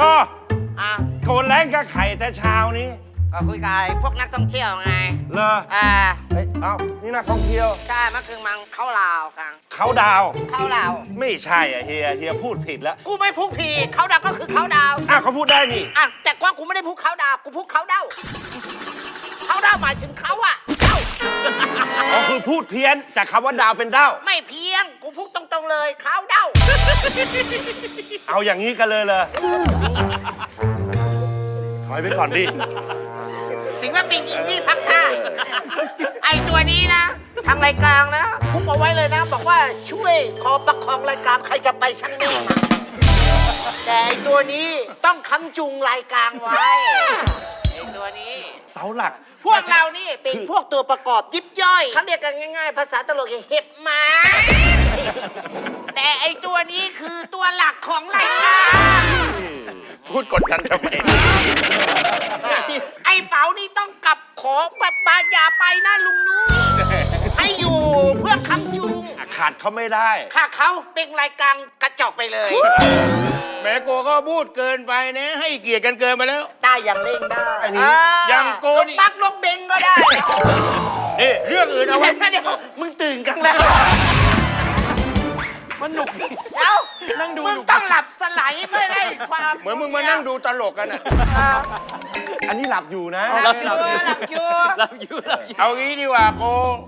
ก็อะโกนแรงกับไข่แต่เช้านี้ก็คุยกับไอ้พวกนักท่องเที่ยวไงเลออ่าเฮ้ยเอ้านี่นักท่องเที่ยว ใช่เมื่อคืนมังเข้าลาวกันเขาดาวน์เข้าลาวไม่ใช่อะเฮียเฮียพูดผิดแล้วกูไม่พูดผิดเขาดาวก็คือเขาดาวอ้าวเขาพูดได้นี่อะแต่ว่ากูไม่ได้พูดเขาดาวกูพูดเขาเด้าเขาดาวหมายถึงเขาอะเด้าอ๋อคือพูดเพี้ยนจากคำว่าดาวเป็นดาวไม่เพี้ยนกูพูดตรงๆเลยเขาเด้า เอาอย่างนี้กันเลยเลยถอยไปก่อนดิ สิงห์ปิงอินดี้พักใต้ไอตัวนี้นะ ทางรายการนะพุ่งเอาไว้เลยนะ บอกว่าช่วยขอประคองรายการใครจะไปช่างนี่มาแต่ไอตัวนี้ต้องค้ำจุงรายการไว้ ตัวนี้ เสาหลัก พวกเรานี่เป็นพวกตัวประกอบยิบย่อยเขาเรียกกันง่าย ๆ ภาษาตลกอย่างเห็บหมา แต่ไอตัวนี้คือตัวหลักของรายการพูดกดดันทำไม ไอเป๋านี่ต้องกลับของแบบบาอย่าไปนะลุงนู้ให้อยู่เพื่อคำจุงขาดเขาไม่ได้ถ้าเขาเป็นรายการกระจอกไปเลย แม่โกก็พูดเกินไปนะ ให้เกียรติกันเกินไปแล้วได้อย่างเร่งได้อันนี้าอย่างโกนี่ลงปักลงเบงก็ได้นี่เรื่องอื่นเอาไว้ เดี๋ยวมึงตื่นกันแล้วมันหนุกเดี๋ยวนั่งดูมึงต้องหลับสลายไม่ได้ความเหมือนมึงมานั่งดูตลกกันอะอ่าอันนี้หลับอยู่นะ หลับอยู่หลับอยู่เอางี้ดีกว่าโก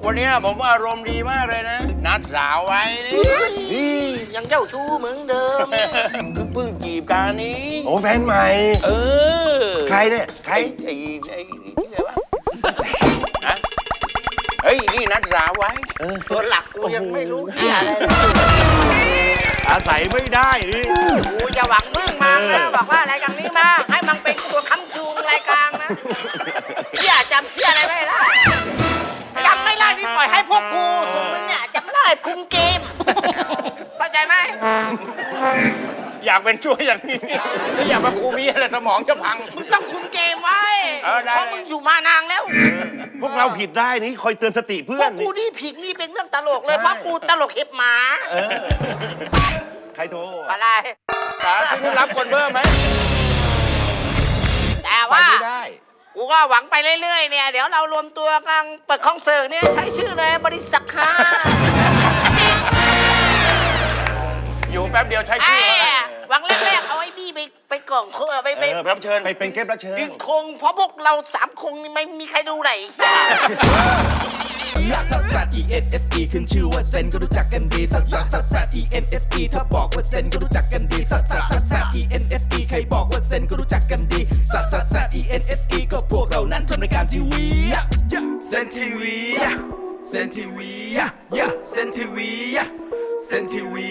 วันนี้ผมอารมณ์ดีมากเลยนะ นัดสาวไว้นี่ ยังเจ้าชู้เหมือนเดิมคือเพิ่งจีบกันนี้โอ้แฟนใหม่ เออใครเนี่ยใคร ไอ้ไอ้ไอ้ที่ไหนวะฮะเฮ้ยนี่นัดสาวไว้ตัวหลักกูยังไม่รู้เหี้ยอะไรเลยอาศัยไม่ได้ดิกูจะหวังพึ่งมันนะบอกว่ารายการนี้มาให้มันเป็นตัวค้ำจูงรายการนะเชื่อจำเชื่ออะไรไม่ได้จำไม่ได้นี่ปล่อยให้พวกกูสมมติเนี่ยจำได้คุมเกมเข้า ใจไหมอยากเป็นช่วยอย่างนี้ถ้าอยากมาครูมีอะไรสมองจะพัง มึงต้องคุมเกมไว้เออได้ เพราะมึงอยู่มานานแล้ว พวกเราผิดได้นี่คอยเตือนสติเพื่พอวนกกูนี่ผิดนี่เป็นเรื่องตลกเลย เพราะกูตลกเห็บหมาเออใครโทรอะไร สาธุรับคนเพิ่มไหมแต่ไปว่า ไม่ได้ กูก็หวังไปเรื่อยๆเนี่ย เดี๋ยวเรารวมตัวกันเปิดคอนเสิร์ตเนี่ยใช้ชื่อเลยบริษัทค่าอยู่ แป๊บเดียวใช้ไอ้ชื่อเขาแล้วหวังแรกๆเอาไอ้นี่ไปไปกล่องเครื่องไปไปเออรับเชิญไปเป็นเก็บรับเชิญดึงคงเพราะพวกเราสามคงนี่ไม่มีใครดูไหน ลักซัสซัส E N S E ขึ้นชื่อว่าเซนก็รู้จักกันดีซัสซัสซัสซัส E N S E ถ้าบอกว่าเซนก็รู้จักกันดีซัสซัสซัสซัส E N S E ใครบอกว่าเซนก็รู้จักกันดีซัสซัสซัส E N S E ก็พวกเรานั้นทำรายการทีวีเซนทีวีเซนทีวีเซนทีวีเซนทีวี